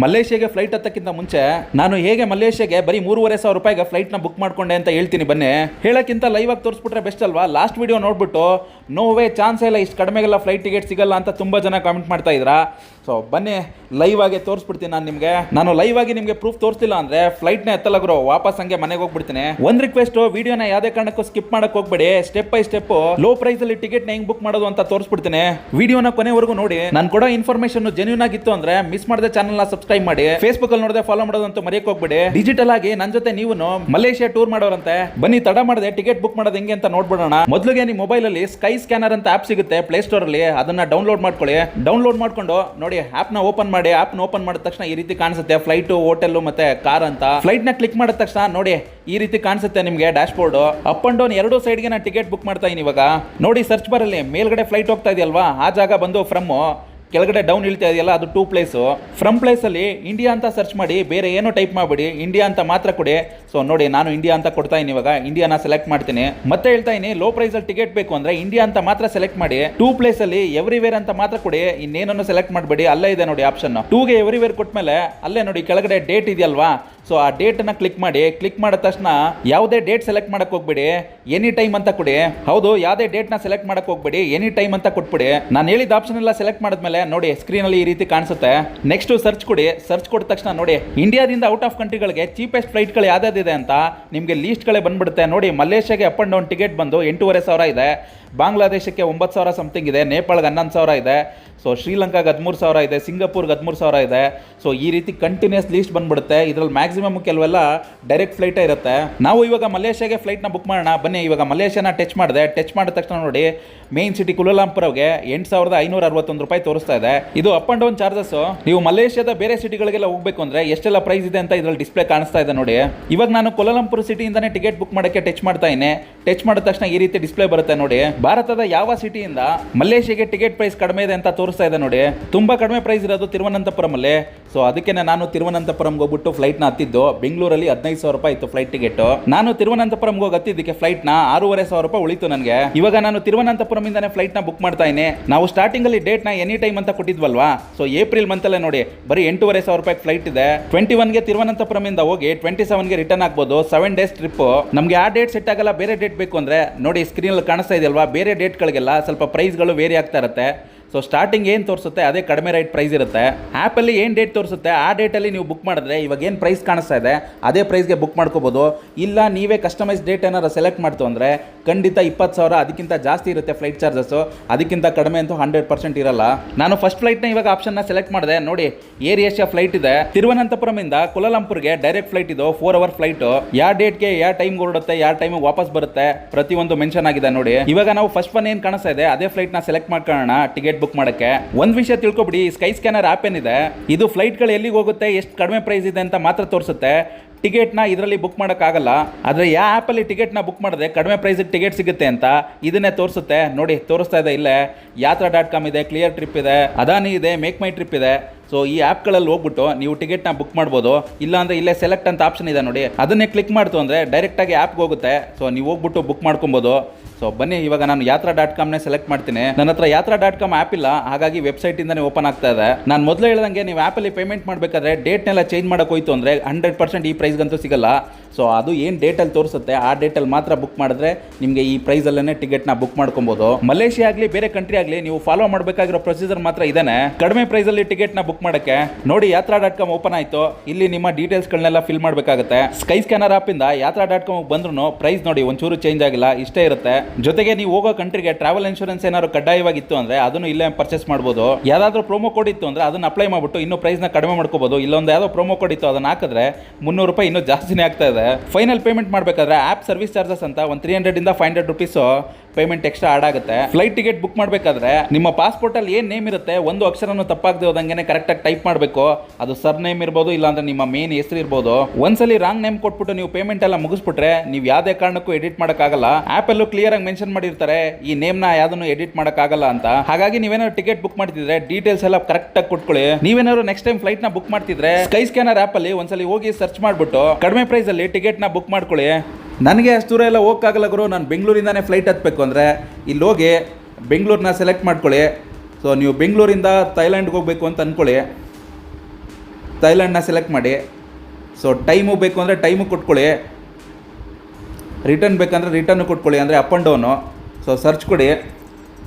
ಮಲೇಷ್ಯಾಗೆ flight ಹತ್ತಕ್ಕಿಂತ ಮುಂಚೆ ನಾನು ಹೇಗೆ ಮಲೇಷ್ಯಾಗೆ ಬರೀ ಮೂರುವರೆ ಸಾವಿರ ರೂಪಾಯಿಗೆ ಫ್ಲೈಟ್ನ ಬುಕ್ ಮಾಡ್ಕೊಂಡೆ ಅಂತ ಹೇಳ್ತೀನಿ ಬನ್ನಿ. ಹೇಳಕ್ಕಿಂತ ಲೈವ್ ಆಗಿ ತೋರಿಸ್ಬಿಟ್ರೆ ಬೆಸ್ಟ್ ಅಲ್ವಾ? ಲಾಸ್ಟ್ ವಿಡಿಯೋ ನೋಡ್ಬಿಟ್ಟು ನೋವೇ ಚಾನ್ಸ್ ಇಲ್ಲ ಇಷ್ಟು ಕಡಿಮೆಗೆಲ್ಲ ಫ್ಲೈಟ್ ಟಿಕೆಟ್ ಸಿಗಲ್ಲ ಅಂತ ತುಂಬ ಜನ ಕಾಮೆಂಟ್ ಮಾಡ್ತಾ ಇದ್ರಾ? ಸೊ ಬನ್ನಿ ಲೈವ್ ಆಗಿ ತೋರಿಸ್ಬಿಡ್ತೀನಿ ನಾನು ನಿಮಗೆ. ನಾನು ಲೈವ್ ಆಗಿ ನಿಮಗೆ ಪ್ರೂಫ್ ತೋರಿಸ್ತಿಲ್ಲ ಅಂದ್ರೆ ಫ್ಲೈಟ್ನ ಎತ್ತಲ್ಲ ಗುರು, ವಾಪಸ್ ಹಂಗೆ ಮನೆಗೆ ಹೋಗ್ಬಿಡ್ತೀನಿ. ಒಂದು ರಿಕ್ವೆಸ್ಟ್ ವಿಡಿಯೋನ ಯಾವುದೇ ಕಾರಣಕ್ಕೂ ಸ್ಕಿಪ್ ಮಾಡಕ್ ಹೋಗ್ಬೇಡಿ. Step by step low price ಅಲ್ಲಿ ಟಿಕೆಟ್ ಹೆಂಗ್ ಬುಕ್ ಮಾಡೋದು ಅಂತ ತೋರಿಸ್ಬಿಡ್ತೀನಿ. ವಿಡಿಯೋನ ಕೊನೆವರೆಗೂ ನೋಡಿ. ನಾನು ಕೊಡೋ ಇನ್ಫಾರ್ಮೇಶನ್ ಜೆನ್ಯೂನ್ ಆಗಿತ್ತು ಅಂದ್ರೆ ಮಿಸ್ ಮಾಡದೆ ಚಾನಲ್ನ ಸಬ್ಸ್ಕ್ರೈಬ್ ಮಾಡಿ. ಫೇಸ್ಬುಕ್ ಅಲ್ಲಿ ನೋಡದೆ ಫಾಲೋ ಮಾಡೋದಂತೂ ಮರೆಯಕ್ಕೆ ಹೋಗ್ಬೇಡಿ. ಡಿಜಿಟಲ್ ಆಗಿ ನನ್ನ ಜೊತೆ ನೀವು ಮಲೇಷಿಯಾ ಟೂರ್ ಮಾಡೋರಂತೆ. ಬನ್ನಿ, ತಡ ಮಾಡದೆ ಟಿಕೆಟ್ ಬುಕ್ ಮಾಡೋದು ಹೆಂಗೆ ಅಂತ ನೋಡ್ಬಿಡೋಣ. ಮೊದಲಿಗೆ ನಿಮ್ಮ ಮೊಬೈಲ್ ಅಲ್ಲಿ ಸ್ಕೈ ಸ್ಕ್ಯಾನರ್ ಅಂತ ಆಪ್ ಸಿಗುತ್ತೆ ಪ್ಲೇ ಸ್ಟೋರ್ ಅಲ್ಲಿ. ಅದನ್ನ ಡೌನ್ಲೋಡ್ ಮಾಡ್ಕೊಳ್ಳಿ. ಡೌನ್ಲೋಡ್ ಮಾಡ್ಕೊಂಡು ನೋಡಿ ಆಪ್ನ ಓಪನ್ ಮಾಡಿ ಆಪ್ನ ಓಪನ್ ಮಾಡಿದ ತಕ್ಷಣ ಈ ರೀತಿ ಕಾಣಿಸುತ್ತೆ. ಫ್ಲೈಟ್ ಹೋಟೆಲ್ ಮತ್ತೆ ಕಾರ್ ಅಂತ. ಫ್ಲೈಟ್ನ ಕ್ಲಿಕ್ ಮಾಡಿದ ತಕ್ಷಣ ನೋಡಿ, ಈ ರೀತಿ ಕಾಣಿಸುತ್ತೆ ನಿಮಗೆ dashboard up and down ಎರಡು ಸೈಡ್ಗೆ ನಾನು ಟಿಕೆಟ್ ಬುಕ್ ಮಾಡ್ತಾ ಇದೀನಿ ಇವಾಗ. ನೋಡಿ, ಸರ್ಚ್ ಬರಲ್ಲಿ ಮೇಲ್ಗಡೆ ಫ್ಲೈಟ್ ಹೋಗ್ತಾ ಇದೆಯಲ್ವಾ? ಆ ಜಾಗ ಬಂದು ಫ್ರಮ್ ಕೆಳಗಡೆ ಡೌನ್ ಇಳ್ತಾ ಇದೆಯಲ್ಲ, ಅದು ಟೂ ಪ್ಲೇಸು ಫ್ರಮ್ ಪ್ಲೇಸಲ್ಲಿ ಇಂಡಿಯಾ ಅಂತ ಸರ್ಚ್ ಮಾಡಿ, ಬೇರೆ ಏನೋ ಟೈಪ್ ಮಾಡಬೇಡಿ. ಇಂಡಿಯಾ ಅಂತ ಮಾತ್ರ ಕೊಡಿ. ಸೊ ನೋಡಿ, ನಾನು ಇಂಡಿಯಾ ಅಂತ ಕೊಡ್ತಾ ಇದೀನಿ ಇವಾಗ. ಇಂಡಿಯಾನ ಸೆಲೆಕ್ಟ್ ಮಾಡ್ತೀನಿ. ಮತ್ತೆ ಹೇಳ್ತಾ ಇನ್ನಿ ಲೋ ಪ್ರೈಸಲ್ಲಿ ಟಿಕೆಟ್ ಬೇಕು ಅಂದರೆ ಇಂಡಿಯಾ ಅಂತ ಮಾತ್ರ ಸೆಲೆಕ್ಟ್ ಮಾಡಿ. ಟೂ ಪ್ಲೇಸಲ್ಲಿ ಎವ್ರಿವೇರ್ ಅಂತ ಮಾತ್ರ ಕೊಡಿ. ಇನ್ನೇನನ್ನು ಸೆಲೆಕ್ಟ್ ಮಾಡಬೇಡಿ. ಅಲ್ಲೇ ಇದೆ ನೋಡಿ ಆಪ್ಷನ್ ಟೂಗೆ ಎವ್ರಿವೇರ್ ಕೊಟ್ಮೇಲೆ ಅಲ್ಲೇ ನೋಡಿ ಕೆಳಗಡೆ ಡೇಟ್ ಇದೆಯಲ್ವಾ? ಸೊ ಆ ಡೇಟನ್ನು ಕ್ಲಿಕ್ ಮಾಡಿ. ಕ್ಲಿಕ್ ಮಾಡಿದ ತಕ್ಷಣ ಯಾವುದೇ ಡೇಟ್ ಸೆಲೆಕ್ಟ್ ಮಾಡಕ್ ಹೋಗ್ಬೇಡಿ. ಎನಿ ಟೈಮ್ ಅಂತ ಕೊಡಿ. ಹೌದು, ಯಾವುದೇ ಡೇಟ್ನ ಸೆಲೆಕ್ಟ್ ಮಾಡಕ್ ಹೋಗ್ಬೇಡಿ. ಎನಿ ಟೈಮ್ ಅಂತ ಕೊಟ್ಬಿಡಿ. ನಾನು ಹೇಳಿದ ಆಪ್ಷನ್ ಎಲ್ಲ ಸೆಲೆಕ್ಟ್ ಮಾಡಿದ್ಮೇಲೆ ನೋಡಿ ಸ್ಕ್ರೀನ್ ಅಲ್ಲಿ ಈ ರೀತಿ ಕಾಣಿಸುತ್ತೆ. ನೆಕ್ಸ್ಟ್ ಸರ್ಚ್ ಕೊಡಿ. ಸರ್ಚ್ ಕೊಟ್ಟ ತಕ್ಷಣ ನೋಡಿ ಇಂಡಿಯಾದಿಂದ ಔಟ್ ಆಫ್ ಕಂಟ್ರಿಗಳಿಗೆ ಚೀಪೆಸ್ಟ್ ಫ್ಲೈಟ್ಗಳು ಯಾವ್ದಾದಿದೆ ಅಂತ ನಿಮಗೆ ಲೀಸ್ಟ್ಗಳೇ ಬಂದ್ಬಿಡುತ್ತೆ. ನೋಡಿ, ಮಲೇಷ್ಯಾಗೆ ಅಪ್ ಅಂಡ್ ಡೌನ್ ಟಿಕೆಟ್ ಬಂದು ಎಂಟೂವರೆ ಸಾವಿರ ಇದೆ. ಬಾಂಗ್ಲಾದೇಶಕ್ಕೆ ಒಂಬತ್ತು ಸಾವಿರ ಸಮಥಿಂಗ್ ಇದೆ. ನೇಪಾಳ್ಗೆ ಹನ್ನೊಂದು ಸಾವಿರ ಇದೆ. ಸೊ ಶ್ರೀಲಂಕಾಗೆ ಹದಿಮೂರು ಸಾವಿರ ಇದೆ. ಸಿಂಗಾಪುರ್ಗೆ ಹದಿಮೂರು ಸಾವಿರ ಇದೆ. ಸೊ ಈ ರೀತಿ ಕಂಟಿನ್ಯೂಸ್ ಲೀಸ್ಟ್ ಬಂದ್ಬಿಡುತ್ತೆ. ಇದ್ರಲ್ಲಿ ಮ್ಯಾಕ್ಸಿಮಮ್ ಕೆಲವೆಲ್ಲ ಡೈರೆಕ್ಟ್ ಫ್ಲೈಟೇ ಇರುತ್ತೆ. ನಾವು ಇವಾಗ ಮಲೇಷ್ಯಾಗೆ ಫ್ಲೈಟ್ನ ಬುಕ್ ಮಾಡೋಣ. ಬನ್ನಿ, ಇವಾಗ ಮಲೇಷ್ಯಾನ ಟಚ್ ಮಾಡಿದೆ. ಟಚ್ ಮಾಡಿದ ತಕ್ಷಣ ನೋಡಿ ಮೇನ್ ಸಿಟಿ ಕುಲಾಲಂಪುರ್ಗೆ ಎಂಟು ಸಾವಿರದ ಐನೂರ ಅರವತ್ತೊಂದು ರೂಪಾಯಿ ತೋರಿಸ್ತಾ ಇದೆ. ಇದು ಅಪ್ ಅಂಡ್ ಡೌನ್ ಚಾರ್ಜಸ್ ನೀವು ಮಲೇಷ್ಯಾದ ಬೇರೆ ಸಿಟಿಗಳಿಗೆಲ್ಲ ಹೋಗ್ಬೇಕು ಅಂದ್ರೆ ಎಷ್ಟೆಲ್ಲ ಪ್ರೈಸ್ ಇದೆ ಅಂತ ಇದ್ರಲ್ಲಿ ಡಿಸ್ಪ್ಲೇ ಕಾಣಿಸ್ತಾ ಇದೆ ನೋಡಿ. ಇವಾಗ ನಾನು ಕೊಲಾಲಂಪುರ್ ಸಿಟಿಯಿಂದಾನೇ ಟಿಕೆಟ್ ಬುಕ್ ಮಾಡಕ್ಕೆ ಟಚ್ ಮಾಡ್ತಾ ಇದ್ದೀನಿ ಟಚ್ ಮಾಡಿದ ತಕ್ಷಣ ಈ ರೀತಿ ಡಿಸ್ಪ್ಲೇ ಬರುತ್ತೆ ನೋಡಿ. ಭಾರತದ ಯಾವ ಸಿಟಿಯಿಂದ ಮಲೇಷ್ಯಾಗೆ ಟಿಕೆಟ್ ಪ್ರೈಸ್ ಕಡಿಮೆ ಇದೆ ಅಂತ ತೋರಿಸ್ತಾ ಇದೆ ನೋಡಿ. ತುಂಬಾ ಕಡಿಮೆ ಪ್ರೈಸ್ ಇರೋದು ತಿರುವನಂತಪುರಂ ಅಲ್ಲಿ ಸೊ ಅದಕ್ಕೆ ನಾನು ತಿರುವನಂತಪುರಂಗೆ ಹೋಗ್ಬಿಟ್ಟು ಫ್ಲೈಟ್ನ ಹತ್ತಿದ್ದು. ಬೆಂಗಳೂರಲ್ಲಿ ಹದಿನೈದು ಸಾವಿರ ರೂಪಾಯಿ ಇತ್ತು ಫ್ಲೈಟ್ ಟಿಕೆಟ್ ನಾನು ತಿರುವನಂತಪುರಂಗೆ ಹೋಗಿ ಹತ್ತಿದ್ದಕ್ಕೆ ಫ್ಲೈಟ್ನ ಆರೂವರೆ ಸಾವಿರ ರೂಪಾಯಿ ಉಳಿತು ನನಗೆ. ಇವಾಗ ನಾನು ತಿರುವನಂತಪುರಂ ಇಂದಾನೆ ಫ್ಲೈಟ್ನ ಬುಕ್ ಮಾಡ್ತಾ ಇದ್ದೀನಿ ನಾವು ಸ್ಟಾರ್ಟಿಂಗ್ ಅಲ್ಲಿ ಡೇಟ್ನ ಎನಿ ಟೈಮ್ ಅಂತ ಕೊಟ್ಟಿದ್ವಲ್ವಾ? ಸೊ ಏಪ್ರಿಲ್ ಮಂತಲ್ಲೇ ನೋಡಿ, ಬರೀ ಎಂಟೂವರೆ ಸಾವಿರ ರೂಪಾಯಿ ಫ್ಲೈಟ್ ಇದೆ. ಟ್ವೆಂಟಿ ಒನ್ಗೆ ತಿರುವನಂತಪುರಮಿಂದ ಹೋಗಿ ಟ್ವೆಂಟಿ ಸೆವೆನ್ಗೆ ರಿಟರ್ನ್ ಆಗ್ಬೋದು ಸೆವೆನ್ ಡೇಸ್ ಟ್ರಿಪ್ ನಮಗೆ ಆ ಡೇಟ್ ಸೆಟ್ ಆಗಲ್ಲ, ಬೇರೆ ಡೇಟ್ ಬೇಕು ಅಂದ್ರೆ, ನೋಡಿ ಸ್ಕ್ರೀನಲ್ಲಿ ಕಾಣಿಸ್ತಾ ಇದೆಯಲ್ವಾ, ಬೇರೆ ಡೇಟ್ಗಳಿಗೆಲ್ಲ ಸ್ವಲ್ಪ ಪ್ರೈಸ್ಗಳು ವೇರಿ ಆಗ್ತಾ ಇರುತ್ತೆ. ಸೊ ಸ್ಟಾರ್ಟಿಂಗ್ ಏನು ತೋರಿಸುತ್ತೆ? ಅದೇ ಕಡಿಮೆ ರೈಟ್ ಪ್ರೈಸ್ ಇರುತ್ತೆ. ಆ್ಯಪಲ್ಲಿ ಏನು ಡೇಟ್ ತೋರಿಸುತ್ತೆ? ಆ ಡೇಟಲ್ಲಿ ನೀವು ಬುಕ್ ಮಾಡಿದ್ರೆ ಇವಾಗ ಏನು ಪ್ರೈಸ್ ಕಾಣಿಸ್ತಾ ಇದೆ, ಅದೇ ಪ್ರೈಸ್ಗೆ ಬುಕ್ ಮಾಡ್ಕೋಬೋದು. ಇಲ್ಲ, ನೀವೇ ಕಸ್ಟಮೈಸ್ ಡೇಟ್ ಏನಾರು ಸೆಲೆಕ್ಟ್ ಮಾಡ್ತು ಅಂದರೆ ಖಂಡಿತ ಇಪ್ಪತ್ತು ಸಾವಿರ, ಅದಕ್ಕಿಂತ ಜಾಸ್ತಿ ಇರುತ್ತೆ ಫ್ಲೈಟ್ ಚಾರ್ಜಸ್ಸು ಅದಕ್ಕಿಂತ ಕಡಿಮೆ ಅಂತೂ ಹಂಡ್ರೆಡ್ ಪರ್ಸೆಂಟ್ ಇರಲ್ಲ. ನಾನು ಫಸ್ಟ್ ಫ್ಲೈಟ್ನ ಇವಾಗ ಆಪ್ಷನ್ನ ಸೆಲೆಕ್ಟ್ ಮಾಡಿದೆ. ನೋಡಿ ಏರ್ ಏಷ್ಯಾ ಫ್ಲೈಟ್ ಇದೆ. ತಿರುವನಂತಪುರಮಿಂದ ಕುಲಾಲಂಪುರ್ಗೆ ಡೈರೆಕ್ಟ್ ಫ್ಲೈಟ್ ಇದು ಫೋರ್ ಅವರ್ ಫ್ಲೈಟ್ ಯಾವ ಡೇಟ್ಗೆ ಯಾವ ಟೈಮ್ ಹೊರಡುತ್ತೆ ಯಾವ ಟೈಮ್ ವಾಪಸ್ ಬರುತ್ತೆ ಪ್ರತಿಯೊಂದು ಮೆನ್ಷನ್ ಆಗಿದೆ ನೋಡಿ. ಇವಾಗ ನಾವು ಫಸ್ಟ್ ಒನ್ ಏನು ಕಾಣಿಸ್ತಾ ಇದೆ, ಅದೇ ಫ್ಲೈಟ್ನ ಸೆಲೆಕ್ಟ್ ಮಾಡ್ಕೊಳ್ಳೋಣ. ಟಿಕೆಟ್ ಬುಕ್ ಮಾಡಕ್ಕೆ. ಒಂದ್ ವಿಷಯ ತಿಳ್ಕೊಬಿಡಿ ಸ್ಕೈ ಸ್ಕ್ಯಾನರ್ ಆಪ್ ಏನಿದೆ, ಇದು ಫ್ಲೈಟ್ಗಳು ಎಲ್ಲಿಗೆ ಹೋಗುತ್ತೆ, ಎಷ್ಟು ಕಡಿಮೆ ಪ್ರೈಸ್ ಇದೆ ಅಂತ ಮಾತ್ರ ತೋರಿಸುತ್ತೆ. ಟಿಕೆಟ್ನ ಇದರಲ್ಲಿ ಬುಕ್ ಮಾಡೋಕ್ಕಾಗಲ್ಲ ಆದರೆ ಯಾವ ಆ್ಯಪಲ್ಲಿ ಟಿಕೆಟ್ನ ಬುಕ್ ಮಾಡಿದ್ರೆ ಕಡಿಮೆ ಪ್ರೈಸಿಗೆ ಟಿಕೆಟ್ ಸಿಗುತ್ತೆ ಅಂತ ಇದನ್ನೇ ತೋರಿಸುತ್ತೆ. ನೋಡಿ, ತೋರಿಸ್ತಾ ಇದೆ ಇಲ್ಲೇ. ಯಾತ್ರಾ ಡಾಟ್ ಕಾಮ್ ಇದೆ ಕ್ಲಿಯರ್ ಟ್ರಿಪ್ ಇದೆ ಅದಾನಿ ಇದೆ ಮೇಕ್ ಮೈ ಟ್ರಿಪ್ ಇದೆ. ಸೊ ಈ ಆ್ಯಪ್ಗಳಲ್ಲಿ ಹೋಗ್ಬಿಟ್ಟು ನೀವು ಟಿಕೆಟ್ನ ಬುಕ್ ಮಾಡ್ಬೋದು. ಇಲ್ಲಾಂದರೆ ಇಲ್ಲೇ ಸೆಲೆಕ್ಟ್ ಅಂತ ಆಪ್ಷನ್ ಇದೆ ನೋಡಿ. ಅದನ್ನೇ ಕ್ಲಿಕ್ ಮಾಡ್ತು ಅಂದರೆ ಡೈರೆಕ್ಟಾಗಿ ಆ್ಯಪ್ಗೆ ಹೋಗುತ್ತೆ. ಸೊ ನೀವು ಹೋಗ್ಬಿಟ್ಟು ಬುಕ್ ಮಾಡ್ಕೊಬೋದು. ಸೊ ಬನ್ನಿ, ಇವಾಗ ನಾನು ಯಾತ್ರಾ ಡಾಟ್ ಕಾಮ್ನೇ ಸೆಲೆಕ್ಟ್ ಮಾಡ್ತೀನಿ. ನನ್ನ ಹತ್ರ ಯಾತ್ರಾ ಡಾಟ್ ಕಾಮ್ ಆ್ಯಪ್ ಇಲ್ಲ, ಹಾಗಾಗಿ ವೆಬ್ಸೈಟಿಂದನೇ ಓಪನ್ ಆಗ್ತಾ ಇದೆ. ನಾನು ಮೊದಲೇ ಹೇಳ್ದಂಗೆ ನೀವು ಆ್ಯಪಲ್ಲಿ ಪೇಮೆಂಟ್ ಮಾಡಬೇಕಾದ್ರೆ ಡೇಟ್ನೆಲ್ಲ ಚೇಂಜ್ ಮಾಡೋಕೆ ಹೋಯ್ತು ಅಂದರೆ ಹಂಡ್ರೆಡ್ ಪರ್ಸೆಂಟ್ ಈ ಪ್ರೈಸ್ಗಂತೂ ಸಿಗಲ್ಲ. ಸೊ ಅದು ಏನು ಡೇಟಲ್ಲಿ ತೋರಿಸುತ್ತೆ, ಆ ಡೇಟಲ್ಲಿ ಮಾತ್ರ ಬುಕ್ ಮಾಡಿದ್ರೆ ನಿಮಗೆ ಈ ಪ್ರೈಸಲ್ಲೇ ಟಿಕೆಟ್ನ ಬುಕ್ ಮಾಡ್ಕೊಬೋದು. ಮಲೇಷಿಯಾ ಆಗಲಿ, ಬೇರೆ ಕಂಟ್ರಿ ಆಗಲಿ, ನೀವು ಫಾಲೋ ಮಾಡಬೇಕಾಗಿರೋ ಪ್ರೊಸೀಜರ್ ಮಾತ್ರ ಇದಾನೆ. ಕಡಿಮೆ ಪ್ರೈಸಲ್ಲಿ ಟಿಕೆಟ್ನ ಬುಕ್ ಮಾಡೋಕ್ಕೆ. ನೋಡಿ ಯಾತ್ರಾ ಡಾಟ್ ಕಾಮ್ ಓಪನ್ ಆಯಿತು. ಇಲ್ಲಿ ನಿಮ್ಮ ಡೀಟೇಲ್ಸ್ಗಳನ್ನೆಲ್ಲ ಫಿಲ್ ಮಾಡಬೇಕಾಗುತ್ತೆ. ಸ್ಕೈ ಸ್ಕ್ಯಾನರ್ ಆ್ಯಪಿಂದ ಯಾತ್ರಾ ಡಾಟ್ ಕಾಮ್ ಬಂದ್ರೂ ಪ್ರೈಸ್ ನೋಡಿ, ಒಂಚೂರು ಚೇಂಜ್ ಆಗಿಲ್ಲ, ಇಷ್ಟೇ ಇರುತ್ತೆ. ಜೊತೆಗೆ ನೀವು ಹೋಗೋ ಕಂಟ್ರಿಗೆ ಟ್ರಾವೆಲ್ ಇನ್ಶೂರೆನ್ಸ್ ಏನಾದ್ರು ಕಡ್ಡಾಯವಾಗಿತ್ತು ಅಂದ್ರೆ ಅದನ್ನು ಇಲ್ಲೇ ಪರ್ಚೇಸ್ ಮಾಡ್ಬೋದು. ಯಾವ್ದಾದ್ರು ಪ್ರೋಮೋ ಕೋಡ್ ಇತ್ತು ಅಂದ್ರೆ ಅದನ್ನ ಅಪ್ಲೈ ಮಾಡ್ಬಿಟ್ಟು ಇನ್ನೂ ಪ್ರೈಸ್ನ ಕಡಿಮೆ ಮಾಡ್ಕೋಬಹುದು ಇಲ್ಲೊಂದು ಯಾವುದೋ ಪ್ರೋಮೋ ಕೋಡ್ ಇತ್ತು ಅದನ್ನ ಹಾಕಿದ್ರೆ ಮುನ್ನೂರು ರೂಪಾಯಿ ಇನ್ನೂ ಜಾಸ್ತಿನೇ ಆಗ್ತಾ ಇದೆ. ಫೈನಲ್ ಪೇಮೆಂಟ್ ಮಾಡಬೇಕಾದ್ರೆ ಆ್ಯಪ್ ಸರ್ವಿಸ್ ಚಾರ್ಜಸ್ ಅಂತ ಒಂದು three ಹಂಡ್ರೆಡಿಂದ five hundred rupees payment extra add ಆಗುತ್ತೆ. ಫ್ಲೈಟ್ ಟಿಕೆಟ್ ಬುಕ್ ಮಾಡಬೇಕಾದ್ರೆ ನಿಮ್ಮ ಪಾಸ್ಪೋರ್ಟ್ ಅಲ್ಲಿ ಏನು ನೇಮ್ ಇರುತ್ತೆ, ಒಂದು ಅಕ್ಷರನೂ ತಪ್ಪಾಗದೆ ಹೋದಂಗೆ ಕರೆಕ್ಟಾಗಿ ಟೈಪ್ ಮಾಡಬೇಕು. ಅದು ಸರ್ ನೇಮ್ ಇರ್ಬೋದು, ಇಲ್ಲಾಂದ್ರೆ ನಿಮ್ಮ ಮೇನ್ ಹೆಸರು ಇರ್ಬೋದು. ಒಂದ್ಸಲಿ ರಾಂಗ್ ನೇಮ್ ಕೊಟ್ಬಿಟ್ಟು ನೀವು ಪೇಮೆಂಟ್ ಎಲ್ಲ ಮುಗಿಸ್ಬಿಟ್ರೆ ನೀವು ಯಾವುದೇ ಕಾರಣಕ್ಕೂ ಎಡಿಟ್ ಮಾಡೋಕ್ಕಾಗಲ್ಲ. ಆ್ಯಪಲ್ಲೂ ಕ್ಲಿಯರ್ ಆಗಿ ಮೆನ್ಷನ್ ಮಾಡಿರ್ತಾರೆ, ಈ ನೇಮ್ನ ಯಾವುದನ್ನು ಎಡಿಟ್ ಮಾಡೋಕ್ಕಾಗಲ್ಲ ಅಂತ. ಹಾಗಾಗಿ ನೀವೇನಾದ್ರು ಟಿಕೆಟ್ ಬುಕ್ ಮಾಡ್ತಿದ್ರೆ ಡೀಟೇಲ್ಸ್ ಎಲ್ಲ ಕರೆಕ್ಟಾಗಿ ಕೊಟ್ಕೊಳ್ಳಿ. ನೀವೇನಾದ್ರು ನೆಕ್ಸ್ಟ್ ಟೈಮ್ ಫ್ಲೈಟ್ನ ಬುಕ್ ಮಾಡ್ತಿದ್ರೆ ಸ್ಕೈ ಸ್ಕ್ಯಾನರ್ ಆ್ಯಪಲ್ಲಿ ಒಂದ್ಸಲಿ ಹೋಗಿ ಸರ್ಚ್ ಮಾಡಿಬಿಟ್ಟು ಕಡಿಮೆ ಪ್ರೈಸಲ್ಲಿ ಟಿಕೆಟ್ನ ಬುಕ್ ಮಾಡ್ಕೊಳ್ಳಿ. ನನಗೆ ಅಷ್ಟು ದೂರ ಎಲ್ಲ ಹೋಗಕ್ಕಾಗಲ್ಲ ಗುರು. ನಾನು ಬೆಂಗಳೂರಿಂದನೇ ಫ್ಲೈಟ್ ಹತ್ತಬೇಕು ಅಂದರೆ ಇಲ್ಲಿ ಹೋಗಿ ಬೆಂಗಳೂರನ್ನ ಸೆಲೆಕ್ಟ್ ಮಾಡ್ಕೊಳ್ಳಿ. ಸೊ ನೀವು ಬೆಂಗಳೂರಿಂದ ಥೈಲ್ಯಾಂಡ್ಗೆ ಹೋಗಬೇಕು ಅಂತ ಅಂದ್ಕೊಳ್ಳಿ ಥೈಲ್ಯಾಂಡ್ನ ಸೆಲೆಕ್ಟ್ ಮಾಡಿ. ಸೊ ಟೈಮು ಬೇಕು ಅಂದರೆ ಟೈಮು ಕೊಟ್ಕೊಳ್ಳಿ. ರಿಟರ್ನ್ ಬೇಕಂದರೆ ರಿಟರ್ನು ಕೊಟ್ಕೊಳ್ಳಿ ಅಂದರೆ up and down so search ಕೊಡಿ.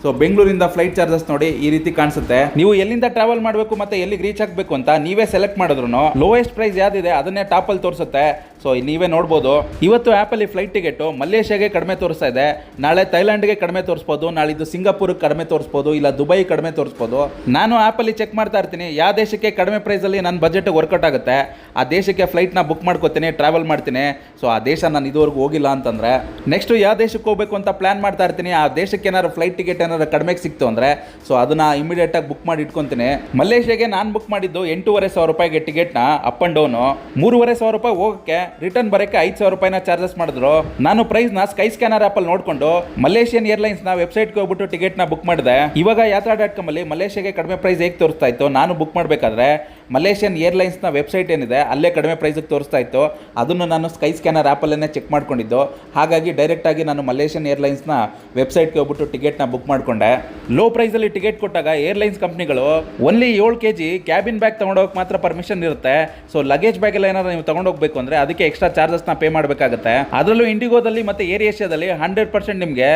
ಸೊ ಬೆಂಗಳೂರಿಂದ ಫ್ಲೈಟ್ ಚಾರ್ಜಸ್ ನೋಡಿ ಈ ರೀತಿ ಕಾಣಿಸುತ್ತೆ. ನೀವು ಎಲ್ಲಿಂದ ಟ್ರಾವೆಲ್ ಮಾಡಬೇಕು ಮತ್ತು ಎಲ್ಲಿಗೆ ರೀಚ್ ಆಗಬೇಕು ಅಂತ ನೀವೇ ಸೆಲೆಕ್ಟ್ ಮಾಡಿದ್ರು ಲೋಯೆಸ್ಟ್ ಪ್ರೈಸ್ ಯಾವುದಿದೆ ಅದನ್ನೇ ಟಾಪಲ್ಲಿ ತೋರಿಸುತ್ತೆ. ಸೊ ಇಲ್ಲಿ ನೀವೇ ನೋಡ್ಬೋದು. ಇವತ್ತು ಆ್ಯಪಲ್ಲಿ ಫ್ಲೈಟ್ ಟಿಕೆಟು ಮಲೇಷ್ಯಾಗೆ ಕಡಿಮೆ ತೋರಿಸ್ತಾ ಇದೆ. ನಾಳೆ ಥೈಲ್ಯಾಂಡ್ಗೆ ಕಡಿಮೆ ತೋರಿಸ್ಬೋದು. ನಾಳಿದ್ದು ಸಿಂಗಾಪುರ್ಗೆ ಕಡಿಮೆ ತೋರಿಸ್ಬೋದು. ಇಲ್ಲ ದುಬೈ ಕಡಿಮೆ ತೋರಿಸ್ಬೋದು. ನಾನು ಆ್ಯಪಲ್ಲಿ ಚೆಕ್ ಮಾಡ್ತಾ ಇರ್ತೀನಿ. ಯಾವ ದೇಶಕ್ಕೆ ಕಡಿಮೆ ಪ್ರೈಸಲ್ಲಿ ನನ್ನ ಬಜೆಟ್ ವರ್ಕೌಟ್ ಆಗುತ್ತೆ? ಆ ದೇಶಕ್ಕೆ ಫ್ಲೈಟ್ನ ಬುಕ್ ಮಾಡ್ಕೋತೀನಿ ಟ್ರಾವೆಲ್ ಮಾಡ್ತೀನಿ. ಸೊ ಆ ದೇಶ ನಾನು ಇದುವರೆಗೂ ಹೋಗಿಲ್ಲ ಅಂತಂದರೆ ನೆಕ್ಸ್ಟ್ ಯಾವ ದೇಶಕ್ಕೆ ಹೋಗಬೇಕು ಅಂತ ಪ್ಲಾನ್ ಮಾಡ್ತಾ ಇರ್ತೀನಿ. ಆ ದೇಶಕ್ಕೆ ಏನಾದ್ರು ಫ್ಲೈಟ್ ಟಿಕೆಟ್ ಏನಾದ್ರು ಕಡಿಮೆಗೆ ಸಿಕ್ತು ಅಂದರೆ ಸೊ ಅದನ್ನು ಇಮಿಡಿಯೇಟಾಗಿ ಬುಕ್ ಮಾಡಿ ಇಟ್ಕೊತೀನಿ. ಮಲೇಷ್ಯಾಗೆ ನಾನು ಬುಕ್ ಮಾಡಿದ್ದು ಎಂಟೂವರೆ ಸಾವಿರ ರೂಪಾಯಿಗೆ ಟಿಕೆಟ್ನ ಅಪ್ ಆ್ಯಂಡ್ ಡೌನು ಮೂರುವರೆ ಸಾವಿರ ರೂಪಾಯಿ ಹೋಗೋಕ್ಕೆ ರಿಟರ್ನ್ ಬರೋಕ್ಕೆ ಐದು ಸಾವಿರ ರೂಪಾಯಿನ ಚಾರ್ಜಸ್ ಮಾಡಿದ್ರು. ನಾನು ಪ್ರೈಸ್ನ ಸ್ಕೈ ಸ್ಕ್ಯಾನರ್ ಆ್ಯಪಲ್ಲಿ ನೋಡಿಕೊಂಡು ಮಲೇಷಿಯನ್ ಏರ್ಲೈನ್ಸ್ನ ವೆಬ್ಸೈಟ್ಗೆ ಹೋಗ್ಬಿಟ್ಟು ಟಿಕೆಟ್ನ ಬುಕ್ ಮಾಡಿದೆ. ಇವಾಗ ಯಾತ್ರಾ ಡಾಟ್ ಕಾಮಲ್ಲಿ ಮಲೇಷ್ಯಾಗೆ ಕಡಿಮೆ ಪ್ರೈಸ್ ಹೇಗೆ ತೋರಿಸ್ತಾ ಇತ್ತು ನಾನು ಬುಕ್ ಮಾಡಬೇಕಾದ್ರೆ ಮಲೇಷಿಯನ್ ಏರ್ಲೈನ್ಸ್ನ ವೆಬ್ಸೈಟ್ ಏನಿದೆ ಅಲ್ಲೇ ಕಡಿಮೆ ಪ್ರೈಸಿಗೆ ತೋರಿಸ್ತಾ ಇತ್ತು. ಅದನ್ನು ನಾನು ಸ್ಕೈ ಸ್ಕ್ಯಾನರ್ ಆ್ಯಪಲ್ಲೇ ಚೆಕ್ ಮಾಡ್ಕೊಂಡಿದ್ದು. ಹಾಗಾಗಿ ಡೈರೆಕ್ಟಾಗಿ ನಾನು ಮಲೇಷಿಯನ್ ಏರ್ಲೈನ್ಸ್ನ ವೆಬ್ಸೈಟ್ಗೆ ಹೋಗ್ಬಿಟ್ಟು ಟಿಕೆಟ್ನ ಬುಕ್ ಮಾಡಿಕೊಂಡೆ. ಲೋ ಪ್ರೈಸಲ್ಲಿ ಟಿಕೆಟ್ ಕೊಟ್ಟಾಗ ಏರ್ಲೈನ್ಸ್ ಕಂಪ್ನಿಗಳು ಓನ್ಲಿ ಏಳು ಕೆ ಜಿ ಕ್ಯಾಬಿನ್ ಬ್ಯಾಗ್ ತೊಗೊಂಡೋಗಕ್ಕೆ ಮಾತ್ರ ಪರ್ಮಿಷನ್ ಇರುತ್ತೆ. ಸೊ ಲಗೇಜ್ ಬ್ಯಾಗ್ ಎಲ್ಲ ಏನಾದ್ರು ನೀವು ತೊಗೊಂಡೋಗ್ಬೇಕು ಅಂದರೆ ಅದಕ್ಕೆ ಎಕ್ಸ್ಟ್ರಾ ಚಾರ್ಜಸ್ನ ಪೇ ಮಾಡಬೇಕಾಗುತ್ತೆ. ಅದರಲ್ಲೂ ಇಂಡಿಗೋದಲ್ಲಿ ಮತ್ತು ಏರ್ ಏಷ್ಯಾದಲ್ಲಿ ಹಂಡ್ರೆಡ್ ಪರ್ಸೆಂಟ್ ನಿಮಗೆ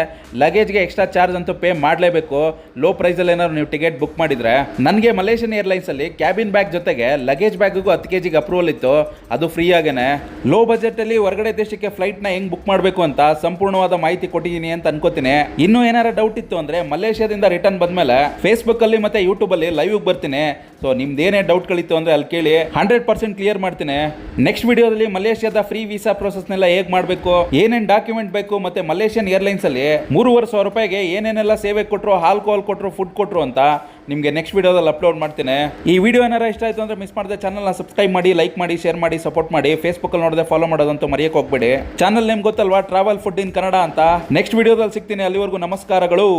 ಲಗೇಜ್ಗೆ ಎಕ್ಸ್ಟ್ರಾ ಚಾರ್ಜ್ ಅಂತೂ ಪೇ ಮಾಡಲೇಬೇಕು. ಲೋ ಪ್ರೈಸಲ್ಲಿ ಏನಾದ್ರು ನೀವು ಟಿಕೆಟ್ ಬುಕ್ ಮಾಡಿದರೆ. ನನಗೆ ಮಲೇಷಿಯನ್ ಏರ್ಲೈನ್ಸಲ್ಲಿ ಕ್ಯಾಬಿನ್ ಬ್ಯಾಗ್ ಜೊತೆಗೆ ಲಗೇಜ್ ಬ್ಯಾಗಿಗೂ ಹತ್ತು ಕೆ ಜಿಗೆ ಅಪ್ರೂವಲ್ ಇತ್ತು. ಅದು ಫ್ರೀ ಆಗೇನೆ. ಲೋ ಬಜೆಟಲ್ಲಿ ಹೊರಗಡೆ ದೇಶಕ್ಕೆ ಫ್ಲೈಟ್ನ ಹೆಂಗ್ ಬುಕ್ ಮಾಡಬೇಕು ಅಂತ ಸಂಪೂರ್ಣವಾದ ಮಾಹಿತಿ ಕೊಟ್ಟಿದ್ದೀನಿ ಅಂತ ಅನ್ಕೋತೀನಿ. ಇನ್ನೂ ಏನಾರ ಡೌಟ್ ಇತ್ತು ಅಂದರೆ ಮಲೇಷ್ಯಾದಿಂದ ರಿಟರ್ನ್ ಬಂದಮೇಲೆ ಫೇಸ್ಬುಕ್ಕಲ್ಲಿ ಮತ್ತು ಯೂಟ್ಯೂಬಲ್ಲಿ ಲೈವ್ಗೆ ಬರ್ತೀನಿ. ಸೊ ನಿಮ್ದು ಏನೇ ಡೌಟ್ಗಳಿತ್ತು ಅಂದರೆ ಅಲ್ಲಿ ಕೇಳಿ. ಹಂಡ್ರೆಡ್ ಪರ್ಸೆಂಟ್ ಕ್ಲಿಯರ್ ಮಾಡ್ತೀನಿ. ನೆಕ್ಸ್ಟ್ ವಿಡಿಯೋದಲ್ಲಿ ಮಲೇಷ್ಯಾದ ಫ್ರೀ ವೀಸಾ ಪ್ರೊಸೆಸ್ನೆಲ್ಲ ಹೇಗೆ ಮಾಡಬೇಕು? ಏನೇನು ಡಾಕ್ಯುಮೆಂಟ್ ಬೇಕು ಮತ್ತೆ ಮಲೇಷಿಯನ್ ಏರ್ಲೈನ್ಸಲ್ಲಿ? ಮೂರುವರೆ ಸಾವಿರ ರೂಪಾಯಿಗೆ ಏನೇನೆಲ್ಲ ಸೇವೆ ಕೊಟ್ಟರು ಆಲ್ಕೋಹಾಲ್ ಕೊಟ್ಟರು ಫುಡ್ ಕೊಟ್ಟರು ಅಂತ ನಿಮಗೆ ನೆಕ್ಸ್ಟ್ ವಿಡಿಯೋದಲ್ಲಿ ಅಪ್ಲೋಡ್ ಮಾಡ್ತೀನಿ. ಈ ವಿಡಿಯೋ ಏನಾರ ಇಷ್ಟ ಆಯಿತು ಅಂದರೆ ಮಿಸ್ ಮಾಡಿದೆ ಚಾನಲ್ನ ಸಬ್ಸ್ಕ್ರೈಬ್ ಮಾಡಿ, ಲೈಕ್ ಮಾಡಿ, ಶೇರ್ ಮಾಡಿ, ಸಪೋರ್ಟ್ ಮಾಡಿ. ಫೇಸ್ಬುಕ್ಕಲ್ಲಿ ನೋಡದೆ ಫಾಲೋ ಮಾಡೋದಂತೂ ಮರೆಯಕ್ಕೆ ಹೋಗ್ಬೇಡಿ. ಚಾನಲ್ ನೇಮ್ ಗೊತ್ತಲ್ವಾ? ಟ್ರಾವೆಲ್ ಫುಡ್ ಇನ್ ಕನ್ನಡ ಅಂತ. ನೆಕ್ಸ್ಟ್ ವಿಡಿಯೋದಲ್ಲಿ ಸಿಗ್ತೀನಿ. ಅಲ್ಲಿವರೆಗೂ ನಮಸ್ಕಾರಗಳು.